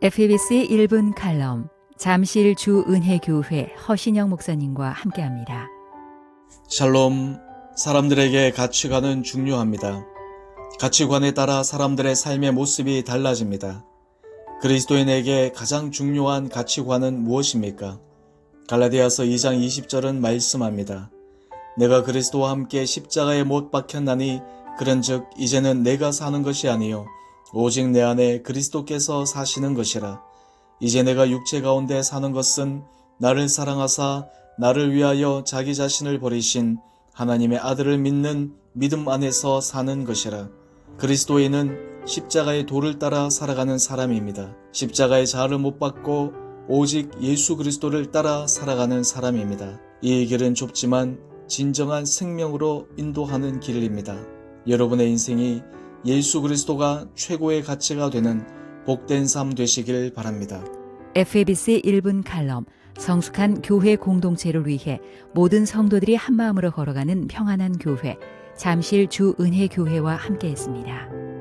FBC 1분 칼럼 잠실 주은혜교회 허신영 목사님과 함께합니다. 샬롬, 사람들에게 가치관은 중요합니다. 가치관에 따라 사람들의 삶의 모습이 달라집니다. 그리스도인에게 가장 중요한 가치관은 무엇입니까? 갈라디아서 2장 20절은 말씀합니다. 내가 그리스도와 함께 십자가에 못 박혔나니 그런즉 이제는 내가 사는 것이 아니요 오직 내 안에 그리스도께서 사시는 것이라. 이제 내가 육체 가운데 사는 것은 나를 사랑하사 나를 위하여 자기 자신을 버리신 하나님의 아들을 믿는 믿음 안에서 사는 것이라. 그리스도인은 십자가의 도를 따라 살아가는 사람입니다. 십자가의 자를 못 받고 오직 예수 그리스도를 따라 살아가는 사람입니다. 이 길은 좁지만 진정한 생명으로 인도하는 길입니다. 여러분의 인생이 예수 그리스도가 최고의 가치가 되는 복된 삶 되시길 바랍니다. FBC 1분 칼럼 성숙한 교회 공동체를 위해 모든 성도들이 한마음으로 걸어가는 평안한 교회 잠실 주은혜 교회와 함께했습니다.